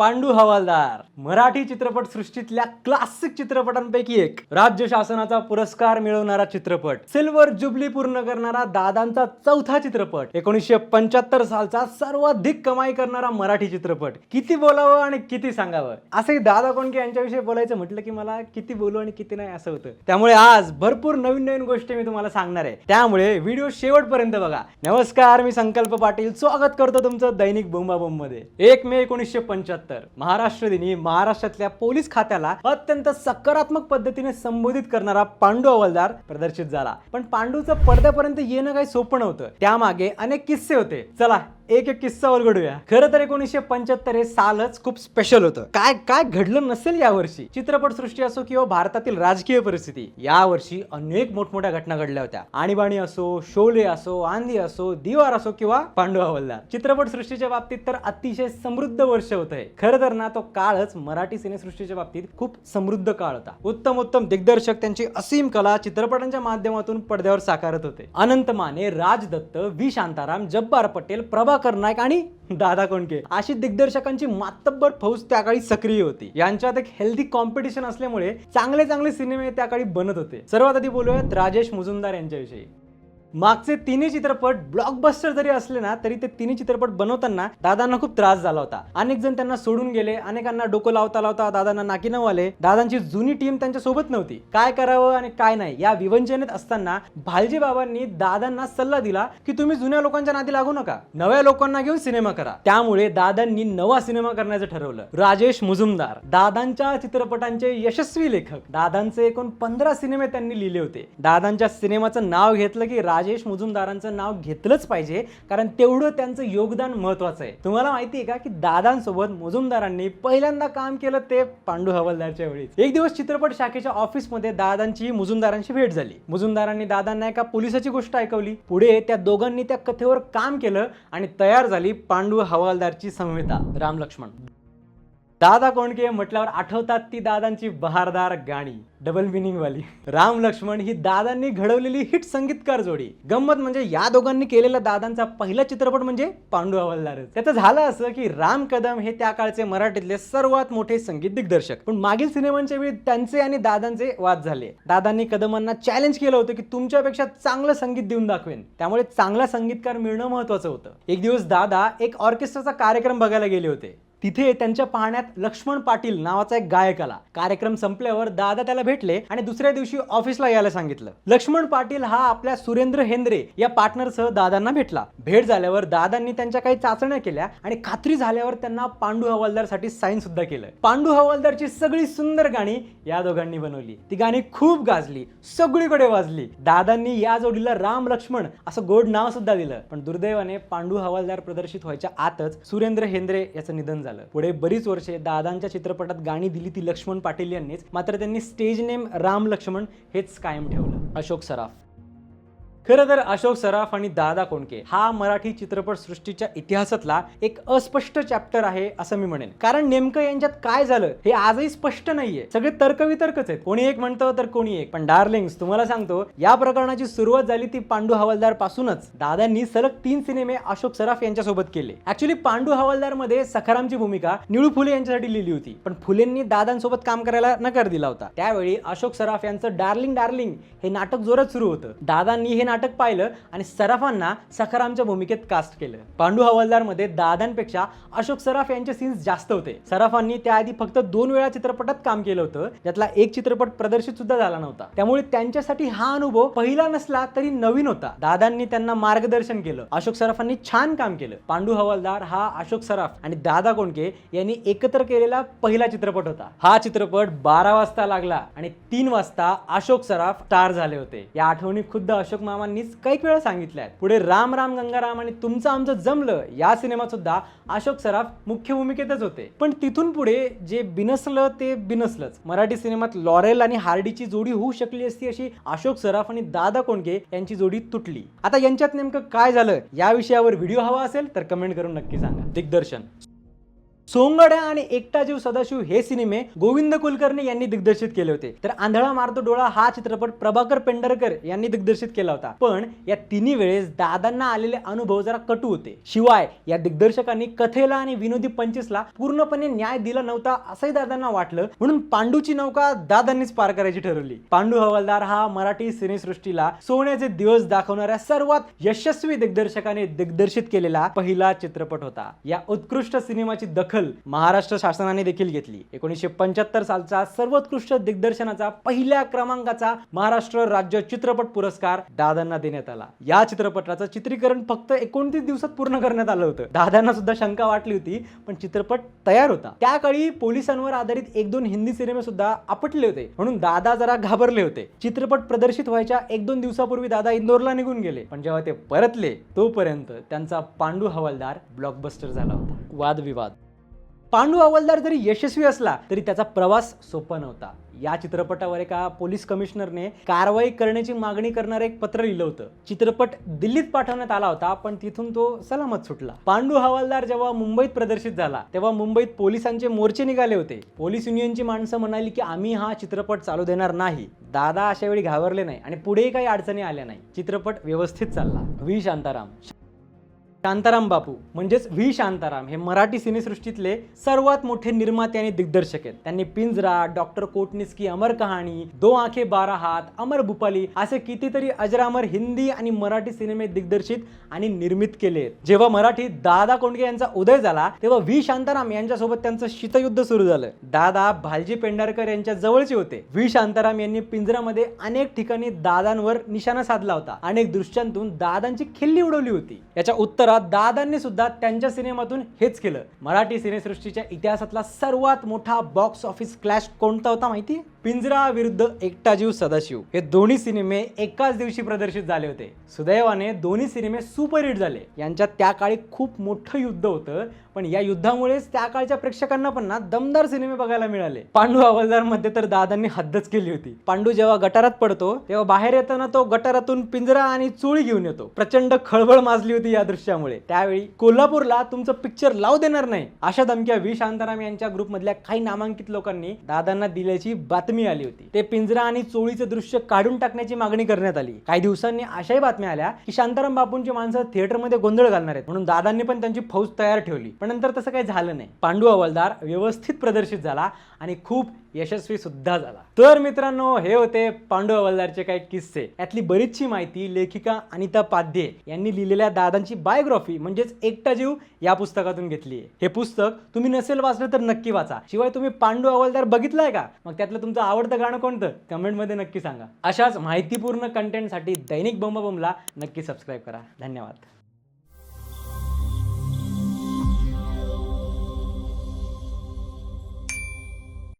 पांडू हवालदार. मराठी चित्रपट सृष्टीतल्या क्लासिक चित्रपटांपैकी एक. राज्य शासनाचा पुरस्कार मिळवणारा चित्रपट. सिल्वर जुबली पूर्ण करणारा दादांचा चौथा चित्रपट. एकोणीसशे पंच्याहत्तर सालचा सर्वाधिक कमाई करणारा मराठी चित्रपट. किती बोलावं आणि किती सांगावं? असे दादा कोणके यांच्याविषयी बोलायचं म्हटलं की मला किती बोलू आणि किती नाही असं होतं. त्यामुळे आज भरपूर नवीन नवीन गोष्टी मी तुम्हाला सांगणार आहे. त्यामुळे व्हिडिओ शेवटपर्यंत बघा. नमस्कार मी संकल्प पाटील. स्वागत करतो तुमचं दैनिक बोंबाबोंबमध्ये एक मे एकोणीसशे पंच्याहत्तर. महाराष्ट्र दिनी महाराष्ट्रातल्या पोलीस खात्याला अत्यंत सकारात्मक पद्धतीने संबोधित करणारा पांडू हवालदार प्रदर्शित झाला. पण पांडूचं पडद्यापर्यंत येणं काही सोपं नव्हतं. त्यामागे अनेक किस्से होते. चला एक एक किस्सा उलगडूया खरं तर एकोणीसशे पंच्याहत्तर हे सालच खूप स्पेशल होतं. काय काय घडलं नसेल यावर्षी? चित्रपट सृष्टी असो किंवा भारतातील राजकीय परिस्थिती यावर्षी अनेक मोठमोठ्या घटना घडल्या होत्या. आणीबाणी असो शोले असो आंधी असो दिवार असो किंवा पांडू हवलदार चित्रपट सृष्टीच्या बाबतीत तर अतिशय समृद्ध वर्ष होत आहे खरं तर ना तो काळच मराठी सिनेसृष्टीच्या बाबतीत खूप समृद्ध काळ होता. उत्तम उत्तम दिग्दर्शक त्यांची असीम कला चित्रपटांच्या माध्यमातून पडद्यावर साकारत होते. अनंत माने राज दत्त व्ही. शांताराम जब्बार पटेल प्रभा प्रभाकर नाईक आणि दादा कोंडके. अशी दिग्दर्शकांची मातब्बर फौज त्या काळी सक्रिय होती. यांच्यात एक हेल्दी कॉम्पिटिशन असल्यामुळे चांगले चांगले सिनेमे त्या काळी बनत होते. सर्वात आधी बोलूयात राजेश मुजुमदार यांच्याविषयी. मागचे तिन्ही चित्रपट ब्लॉकबस्टर जरी असले ना तरी ते तिन्ही चित्रपट बनवताना दादांना खूप त्रास झाला होता. अनेक जण त्यांना सोडून गेले अनेकांना डोकं लावता लावता दादांना नाकीनव आले. दादांची जुनी टीम त्यांच्यासोबत नव्हती. काय करावं आणि काय नाही या विवंचनेत असताना भालजी बाबांनी दादांना सल्ला दिला की तुम्ही जुन्या लोकांच्या नादी लागू नका नव्या लोकांना घेऊन सिनेमा करा. त्यामुळे दादांनी नवा सिनेमा करण्याचं ठरवलं. राजेश मुजुमदार दादांच्या चित्रपटांचे यशस्वी लेखक. दादांचे एकूण पंधरा सिनेमे त्यांनी लिहिले होते. दादांच्या सिनेमाचं नाव घेतलं की राजेश मुजुमदारांचं नाव घेतलंच पाहिजे कारण तेवढं त्यांचं योगदान महत्वाचं आहे. तुम्हाला माहिती आहे का की दादांसोबत मुजुमदारांनी पहिल्यांदा काम केलं ते पांडू हवालदारच्या वेळी एक दिवस चित्रपट शाखेच्या ऑफिसमध्ये दादांची मुजुमदारांची भेट झाली. मुजुमदारांनी दादांना एका पोलिसाची गोष्ट ऐकवली. पुढे त्या दोघांनी त्या कथेवर काम केलं आणि तयार झाली पांडू हवालदारची संहिता राम लक्ष्मण. दादा कोंडके म्हटल्यावर आठवतात ती दादांची बहारदार गाणी डबल मिनिंग वाली. राम लक्ष्मण ही दादांनी घडवलेली हिट संगीतकार जोडी. गंमत म्हणजे या दोघांनी केलेला दादांचा पहिला चित्रपट म्हणजे पांडू हवालदारच. त्याचं झालं असं की राम कदम हे त्या काळचे मराठीतले सर्वात मोठे संगीत दिग्दर्शक. पण मागील सिनेमांच्या वेळी त्यांचे आणि दादांचे वाद झाले. दादांनी कदमांना चॅलेंज केलं होतं की तुमच्यापेक्षा चांगलं संगीत देऊन दाखवेन. त्यामुळे चांगला संगीतकार मिळणं महत्वाचं होतं. एक दिवस दादा एक ऑर्केस्ट्राचा कार्यक्रम बघायला गेले होते. तिथे त्यांच्या पाहण्यात लक्ष्मण पाटील नावाचा एक गायक आला. कार्यक्रम संपल्यावर दादा त्याला भेटले आणि दुसऱ्या दिवशी ऑफिसला यायला सांगितलं. लक्ष्मण पाटील हा आपल्या सुरेंद्र हेंद्रे या पार्टनरसह दादांना भेटला. भेट झाल्यावर दादांनी त्यांच्या काही चाचण्या केल्या आणि खात्री झाल्यावर त्यांना पांडू हवालदारसाठी साईन सुद्धा केलं. पांडू हवालदारची सगळी सुंदर गाणी या दोघांनी बनवली. ती गाणी खूप गाजली सगळीकडे वाजली. दादांनी या जोडीला राम लक्ष्मण असं गोड नाव सुद्धा दिलं. पण दुर्दैवाने पांडू हवालदार प्रदर्शित व्हायच्या आतच सुरेंद्र हेंद्रे याचं निधन झालं. पुढे बरीच वर्षे दादांच्या चित्रपटात गाणी दिली ती लक्ष्मण पाटील यांनीच. मात्र त्यांनी स्टेज नेम राम लक्ष्मण हेच कायम ठेवलं. अशोक सराफ. खरं तर अशोक सराफ आणि दादा कोंडके हा मराठी चित्रपट सृष्टीच्या इतिहासातला एक अस्पष्ट चॅप्टर आहे असं मी म्हणेन. कारण नेमकं यांच्यात काय झालं हे आजही स्पष्ट नाहीये. सगळे तर्कवितर्कच आहेत. कोणी एक म्हणतं तर कोणी एक. पण डार्लिंग्स तुम्हाला सांगतो या प्रकरणाची सुरुवात झाली ती पांडू हवालदार पासूनच दादांनी सलग तीन सिनेमे अशोक सराफ यांच्यासोबत केले. ऍक्च्युली पांडू हवालदारमध्ये सखारामची भूमिका निळू फुले यांच्यासाठी लिहिली होती. पण फुलेंनी दादांसोबत काम करायला नकार दिला होता. त्यावेळी अशोक सराफ यांचं डार्लिंग डार्लिंग हे नाटक जोरात सुरू होतं. दादांनी हे नाटक पाहिलं आणि सराफांना सखारामच्या भूमिकेत कास्ट केलं. पांडू हवालदारमध्ये दादांपेक्षा अशोक सराफ यांचे सीन्स जास्त होते. सराफांनी त्याआधी फक्त दोन वेळा चित्रपटात काम केलं होतं. ज्यातला एक चित्रपट प्रदर्शित सुद्धा झाला नव्हता. त्यामुळे त्यांच्यासाठी हा अनुभव पहिला नसला तरी नवीन होता. दादांनी त्यांना मार्गदर्शन केलं. अशोक सराफांनी छान काम केलं. पांडू हवालदार हा अशोक सराफ आणि दादा कोंडके यांनी एकत्र केलेला पहिला चित्रपट होता. हा चित्रपट बारा वाजता लागला आणि तीन वाजता अशोक सराफ स्टार झाले होते. या आठवणी खुद्द अशोक मामांनीच कैक वेळा सांगितल्या. आहेत पुढे राम राम गंगाराम आणि तुमचं आमचं जमलं या सिनेमात सुद्धा अशोक सराफ मुख्य भूमिकेतच होते. पण तिथून पुढे जे बिनसलं ते बिनसलंच. मराठी सिनेमात लॉरेल आणि हार्डीची जोडी होऊ शकली असती अशी अशोक सराफ आणि दादा कोंडके यांची जोडी तुटली. आता यांच्यात नेमकं काय झालं या विषयावर व्हिडिओ हवा असेल तर कमेंट करून नक्की सांगा. दिग्दर्शन. सोंगड्या आणि एकटा जीव सदाशिव हे सिनेमे गोविंद कुलकर्णी यांनी दिग्दर्शित केले होते. तर आंधळा मारतो डोळा हा चित्रपट प्रभाकर पेंढरकर यांनी दिग्दर्शित केला होता. पण या तिन्ही वेळेस दादांना आलेले अनुभव जरा कटू होते. शिवाय या दिग्दर्शकांनी कथेला आणि विनोदी पंचवीसला पूर्णपणे न्याय दिला नव्हता असंही दादांना वाटलं. म्हणून पांडूची नौका दादांनीच पार करायची ठरवली. पांडू हवालदार हा मराठी सिनेसृष्टीला सोन्याचे दिवस दाखवणाऱ्या सर्वात यशस्वी दिग्दर्शकाने दिग्दर्शित केलेला पहिला चित्रपट होता. या उत्कृष्ट सिनेमाची दखल महाराष्ट्र शासनाने देखील घेतली. एकोणीसशे पंच्याहत्तर सालचा सर्वोत्कृष्ट दिग्दर्शनाचा पहिल्या क्रमांकाचा महाराष्ट्र राज्य चित्रपट पुरस्कार दादांना देण्यात आला. या चित्रपटाचं चित्रीकरण फक्त एकोणतीस दिवसात पूर्ण करण्यात आलं होतं. दादांना सुद्धा शंका वाटली होती पण चित्रपट तयार होता. त्या काळी पोलिसांवर आधारित एक दोन हिंदी सिनेमे सुद्धा आपटले होते. म्हणून दादा जरा घाबरले होते. चित्रपट प्रदर्शित व्हायच्या एक दोन दिवसापूर्वी दादा इंदोरला निघून गेले. पण जेव्हा ते परतले तोपर्यंत त्यांचा पांडू हवालदार ब्लॉकबस्टर झाला होता. वादविवाद. पांडू हवालदार जरी यशस्वी असला तरी त्याचा प्रवास सोपा नव्हता. या चित्रपटावर एका पोलीस कमिशनरने कारवाई करण्याची मागणी करणारं एक पत्र लिहिलं होतं. चित्रपट दिल्लीत पाठवण्यात आला होता पण तिथून तो सलामत सुटला. पांडू हवालदार जेव्हा मुंबईत प्रदर्शित झाला तेव्हा मुंबईत पोलिसांचे मोर्चे निघाले होते. पोलीस युनियनची माणसं म्हणाली की आम्ही हा चित्रपट चालू देणार नाही. दादा अशा वेळी घाबरले नाही आणि पुढेही काही अडचणी आल्या नाही. चित्रपट व्यवस्थित चालला. व्ही. शांताराम. शांताराम बापू म्हणजेच व्ही शांताराम हे मराठी सिनेसृष्टीतले सर्वात मोठे निर्माते आणि दिग्दर्शक आहेत. त्यांनी पिंजरा डॉक्टर कोटनिस्की अमर कहाणी दो आंखे बारा हात अमर भूपाली असे कितीतरी अजरामर हिंदी आणि मराठी सिनेमे दिग्दर्शित आणि निर्मित केले जेव्हा मराठीत दादा कोंडके यांचा उदय झाला तेव्हा व्ही शांताराम यांच्यासोबत त्यांचं शीतयुद्ध सुरू झालं. दादा भालजी पेंढारकर यांच्या जवळचे होते. व्ही शांताराम यांनी पिंजरामध्ये अनेक ठिकाणी दादांवर निशाणा साधला होता. अनेक दृश्यांतून दादांची खिल्ली उडवली होती. याच्या उत्तर उत्तरात दादांनी सुद्धा त्यांच्या सिनेमातून हेच केलं. मराठी सिनेसृष्टीच्या इतिहासातला सर्वात मोठा बॉक्स ऑफिस क्लॅश कोणता होता माहिती? पिंजरा विरुद्ध एकटा जीव सदाशिव. हे दोन्ही सिनेमे एकाच दिवशी प्रदर्शित झाले होते. सुदैवाने दोन्ही सिनेमे सुपरहिट झाले. यांच्यात त्या काळी खूप मोठं युद्ध होतं. पण या युद्धामुळेच त्या काळच्या प्रेक्षकांना पण ना दमदार सिनेमे बघायला मिळाले. पांडू हवालदारमध्ये तर दादांनी हद्दच केली होती. पांडू जेव्हा गटारात पडतो तेव्हा बाहेर येताना तो गटारातून पिंजरा आणि चोळी घेऊन येतो. प्रचंड खळबळ माजली होती या दृश्यामुळे. त्यावेळी कोल्हापूरला तुमचं पिक्चर लावू देणार नाही. अशा धमक्या व्ही शांताराम यांच्या ग्रुपमधल्या काही नामांकित लोकांनी दादांना दिल्याची बातमी आली होती. ते पिंजरा आणि चोळीचं दृश्य काढून टाकण्याची मागणी करण्यात आली. काही दिवसांनी अशाही बातम्या आल्या की शांताराम बापूंची माणसं थिएटरमध्ये गोंधळ घालणार आहेत म्हणून दादांनी पण त्यांची फौज तयार ठेवली. पण नंतर तसं काही झालं नाही. पांडू हवालदार व्यवस्थित प्रदर्शित झाला आणि खूप यशस्वी सुद्धा झाला. तर मित्रांनो हे होते पांडू हवालदारचे काही किस्से. यातली बरीचशी माहिती लेखिका अनिता पाध्ये यांनी लिहिलेल्या दादांची बायोग्राफी म्हणजेच एकटा जीव या पुस्तकातून घेतली आहे. हे पुस्तक तुम्ही नसेल वाचलं तर नक्की वाचा. शिवाय तुम्ही पांडू हवालदार बघितलाय का? मग त्यातलं तुमचं आवडतं गाणं कोणतं? कमेंटमध्ये नक्की सांगा. अशाच माहितीपूर्ण कंटेंटसाठी दैनिक बंबबमला नक्की सबस्क्राईब करा. धन्यवाद.